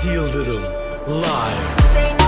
Murat Yıldırım Live.